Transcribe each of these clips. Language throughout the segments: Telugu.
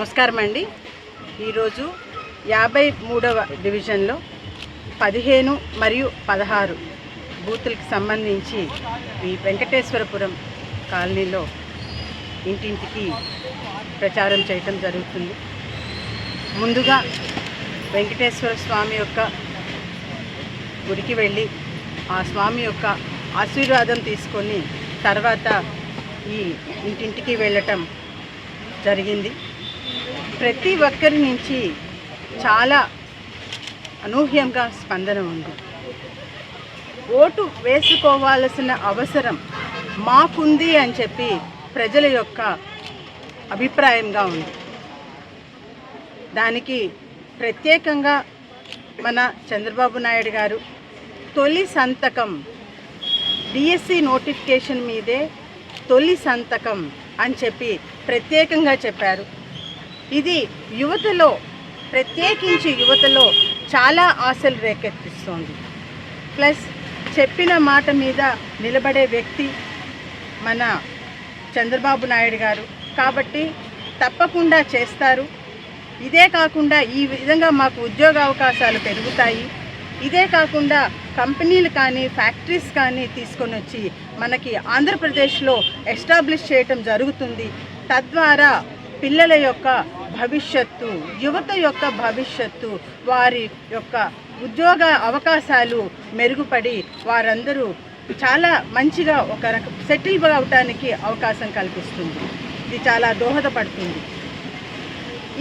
నమస్కారం అండి. ఈరోజు యాభై మూడవ డివిజన్లో పదిహేను మరియు పదహారు బూతులకు సంబంధించి ఈ వెంకటేశ్వరపురం కాలనీలో ఇంటింటికి ప్రచారం చేయటం జరుగుతుంది. ముందుగా వెంకటేశ్వర స్వామి యొక్క గుడికి వెళ్ళి ఆ స్వామి యొక్క ఆశీర్వాదం తీసుకొని తర్వాత ఈ ఇంటింటికి వెళ్ళటం జరిగింది. ప్రతి ఒక్కరి నుంచి చాలా అనూహ్యంగా స్పందన ఉంది. ఓటు వేసుకోవాల్సిన అవసరం మాకుంది అని చెప్పి ప్రజల యొక్క అభిప్రాయంగా ఉంది. దానికి ప్రత్యేకంగా మన చంద్రబాబు నాయుడు గారు తొలి సంతకం డిఎస్సి నోటిఫికేషన్ మీదే తొలి సంతకం అని చెప్పి ప్రత్యేకంగా చెప్పారు. ఇది యువతలో ప్రత్యేకించి యువతలో చాలా ఆశలు రేకెత్తిస్తోంది. ప్లస్ చెప్పిన మాట మీద నిలబడే వ్యక్తి మన చంద్రబాబు నాయుడు గారు. కాబట్టి తప్పకుండా చేస్తారు. ఇదే కాకుండా ఈ విధంగా మాకు ఉద్యోగ అవకాశాలు పెరుగుతాయి. ఇదే కాకుండా కంపెనీలు కానీ ఫ్యాక్టరీస్ కానీ తీసుకొని వచ్చి మనకి ఆంధ్రప్రదేశ్లో ఎస్టాబ్లిష్ చేయటం జరుగుతుంది. తద్వారా పిల్లల యొక్క భవిష్యత్తు యువత యొక్క భవిష్యత్తు వారి యొక్క ఉద్యోగ అవకాశాలు మెరుగుపడి వారందరూ చాలా మంచిగా ఒక రకం సెటిల్ అవటానికి అవకాశం కల్పిస్తుంది. ఇది చాలా దోహదపడుతుంది.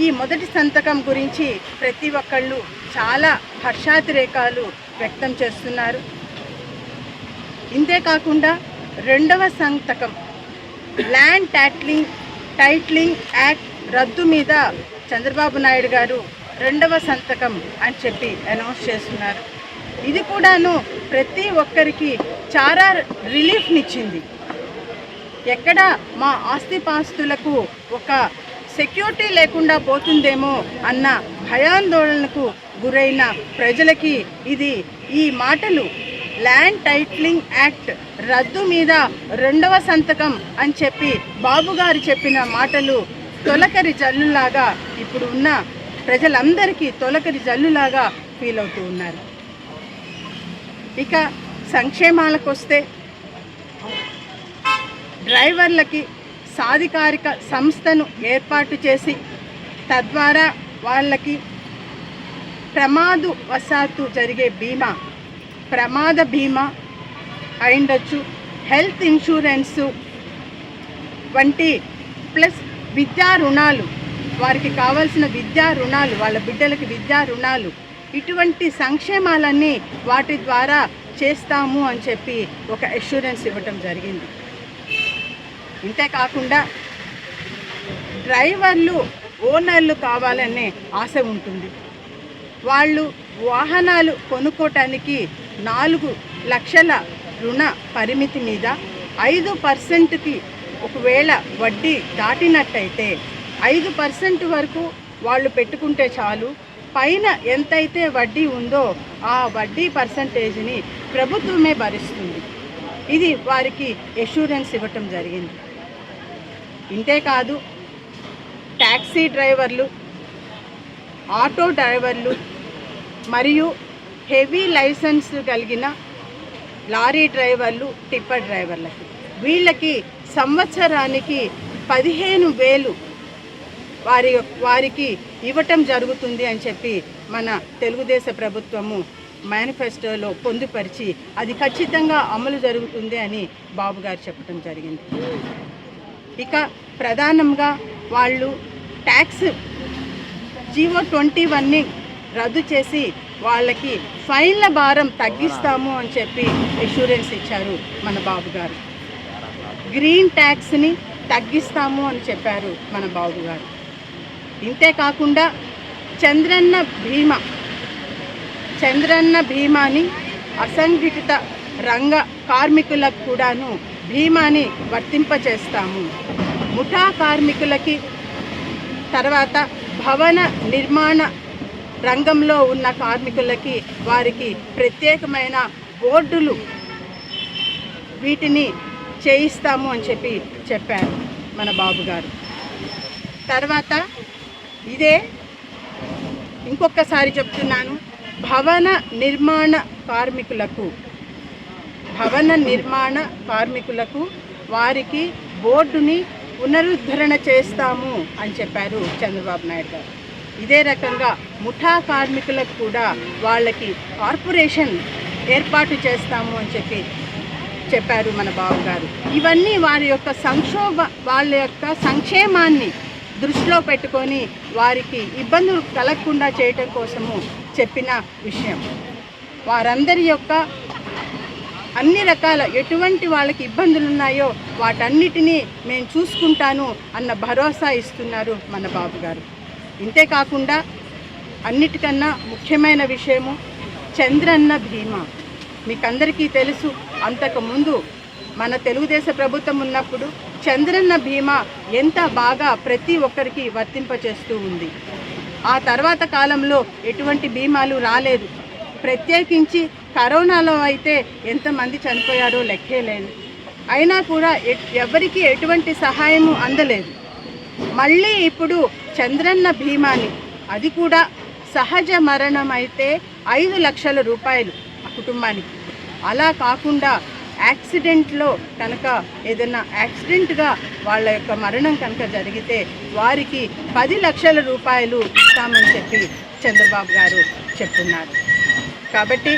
ఈ మొదటి సంతకం గురించి ప్రతి ఒక్కళ్ళు చాలా హర్షాతిరేకాలు వ్యక్తం చేస్తున్నారు. ఇంతే కాకుండా రెండవ సంతకం ల్యాండ్ ట్యాట్లింగ్ టైట్లింగ్ యాక్ట్ రద్దు మీద చంద్రబాబు నాయుడు గారు రెండవ సంతకం అని చెప్పి అనౌన్స్ చేస్తున్నారు. ఇది కూడాను ప్రతి ఒక్కరికి చాలా రిలీఫ్నిచ్చింది. ఎక్కడ మా ఆస్తిపాస్తులకు ఒక సెక్యూరిటీ లేకుండా పోతుందేమో అన్న భయాందోళనకు గురైన ప్రజలకి ఇది ఈ మాటలు. ల్యాండ్ టైట్లింగ్ యాక్ట్ రద్దు మీద రెండవ సంతకం అని చెప్పి బాబుగారు చెప్పిన మాటలు తొలకరి జల్లులాగా ఇప్పుడు ఉన్న ప్రజలందరికీ తొలకరి జల్లులాగా ఫీల్ అవుతూ ఉన్నారు. ఇక సంక్షేమాలకు వస్తే డ్రైవర్లకి సాధికారిక సంస్థను ఏర్పాటు చేసి తద్వారా వాళ్ళకి ప్రమాదు వశాత్తు జరిగే బీమా ప్రమాద బీమా అయిండొచ్చు. హెల్త్ ఇన్సూరెన్సు వంటి ప్లస్ విద్యా రుణాలు వారికి కావాల్సిన విద్యా రుణాలు వాళ్ళ బిడ్డలకి విద్యా రుణాలు ఇటువంటి సంక్షేమాలన్నీ వాటి ద్వారా చేస్తాము అని చెప్పి ఒక అష్యూరెన్స్ ఇవ్వటం జరిగింది. ఇంతేకాకుండా డ్రైవర్లు ఓనర్లు కావాలనే ఆశ ఉంటుంది. వాళ్ళు వాహనాలు కొనుక్కోటానికి నాలుగు లక్షల రుణ పరిమితి మీద ఐదు పర్సెంట్కి ఒకవేళ వడ్డీ దాటినట్టయితే ఐదు పర్సెంట్ వరకు వాళ్ళు పెట్టుకుంటే చాలు. పైన ఎంతైతే వడ్డీ ఉందో ఆ వడ్డీ పర్సంటేజ్ని ప్రభుత్వమే భరిస్తుంది. ఇది వారికి ఎష్యూరెన్స్ ఇవ్వటం జరిగింది. ఇంతే కాదు ట్యాక్సీ డ్రైవర్లు ఆటో డ్రైవర్లు మరియు హెవీ లైసెన్స్ కలిగిన లారీ డ్రైవర్లు టిప్పర్ డ్రైవర్లకి. వీళ్ళకి సంవత్సరానికి పదిహేను వేలు వారి వారికి ఇవ్వటం జరుగుతుంది అని చెప్పి మన తెలుగుదేశ ప్రభుత్వము మేనిఫెస్టోలో పొందుపరిచి అది ఖచ్చితంగా అమలు జరుగుతుంది అని బాబు గారు చెప్పడం జరిగింది. ఇక ప్రధానంగా వాళ్ళు ట్యాక్స్ జీవో ట్వంటీ వన్ని రద్దు చేసి వాళ్ళకి ఫైన్ల భారం తగ్గిస్తాము అని చెప్పి ఇన్సూరెన్స్ ఇచ్చారు మన బాబు గారు. గ్రీన్ ట్యాక్స్ని తగ్గిస్తాము అని చెప్పారు మన బాబు గారు. ఇంతే కాకుండా చంద్రన్న భీమా చంద్రన్న భీమాని అసంఘటిత రంగ కార్మికులకు కూడాను భీమాని వర్తింపచేస్తాము. ముఠా కార్మికులకి తర్వాత భవన నిర్మాణ రంగంలో ఉన్న కార్మికులకి వారికి ప్రత్యేకమైన బోర్డులు వీటిని చేయిస్తాము అని చెప్పి చెప్పారు మన బాబు గారు. తర్వాత ఇదే ఇంకొకసారి చెప్తున్నాను భవన నిర్మాణ కార్మికులకు భవన నిర్మాణ కార్మికులకు వారికి బోర్డుని పునరుద్ధరణ చేస్తాము అని చెప్పారు చంద్రబాబు నాయుడు గారు. ఇదే రకంగా ముఠా కార్మికులకు కూడా వాళ్ళకి కార్పొరేషన్ ఏర్పాటు చేస్తాము అని చెప్పి చెప్పారు మన బాబు గారు ఇవన్నీ వారి యొక్క సంక్షోభ వాళ్ళ యొక్క సంక్షేమాన్ని దృష్టిలో పెట్టుకొని వారికి ఇబ్బందులు కలగకుండా చేయటం కోసము చెప్పిన విషయం. వారందరి యొక్క అన్ని రకాల ఎటువంటి వాళ్ళకి ఇబ్బందులు ఉన్నాయో వాటన్నిటినీ మేము చూసుకుంటాను అన్న భరోసా ఇస్తున్నారు మన బాబు గారు ఇంతేకాకుండా అన్నిటికన్నా ముఖ్యమైన విషయము చంద్రన్న భీమా. మీకందరికీ తెలుసు అంతకుముందు మన తెలుగుదేశ ప్రభుత్వం ఉన్నప్పుడు చంద్రన్న బీమా ఎంత బాగా ప్రతి ఒక్కరికి వర్తింపచేస్తూ ఉంది. ఆ తర్వాత కాలంలో ఎటువంటి బీమాలు రాలేదు. ప్రత్యేకించి కరోనాలో అయితే ఎంతమంది చనిపోయారో లెక్కే లేదు. అయినా కూడా ఎవరికి ఎటువంటి సహాయము అందలేదు. మళ్ళీ ఇప్పుడు చంద్రన్న భీమాని. అది కూడా సహజ మరణం అయితే ఐదు లక్షల రూపాయలు ఆ కుటుంబానికి. అలా కాకుండా యాక్సిడెంట్లో కనుక ఏదైనా యాక్సిడెంట్గా వాళ్ళ యొక్క మరణం కనుక జరిగితే వారికి పది లక్షల రూపాయలు ఇస్తామని చెప్పి చంద్రబాబు గారు చెప్తున్నారు. కాబట్టి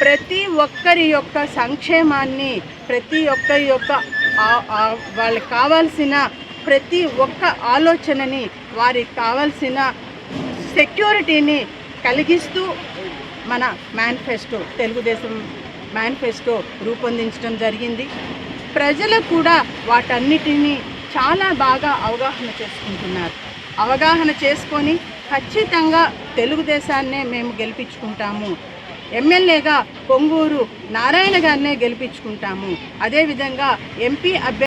ప్రతి ఒక్కరి యొక్క సంక్షేమాన్ని ప్రతి ఒక్కరి యొక్క వాళ్ళకి కావాల్సిన ప్రతి ఒక్క ఆలోచనని వారికి కావాల్సిన సెక్యూరిటీని కలిగిస్తూ మన మేనిఫెస్టో తెలుగుదేశం మేనిఫెస్టో రూపొందించడం జరిగింది. ప్రజలు కూడా వాటన్నిటినీ చాలా బాగా అవగాహన చేసుకుంటున్నారు. అవగాహన చేసుకొని ఖచ్చితంగా తెలుగుదేశాన్నే మేము గెలిపించుకుంటాము. ఎమ్మెల్యేగా పొంగూరు నారాయణ గారినే గెలిపించుకుంటాము. అదేవిధంగా ఎంపీ అభ్యర్థి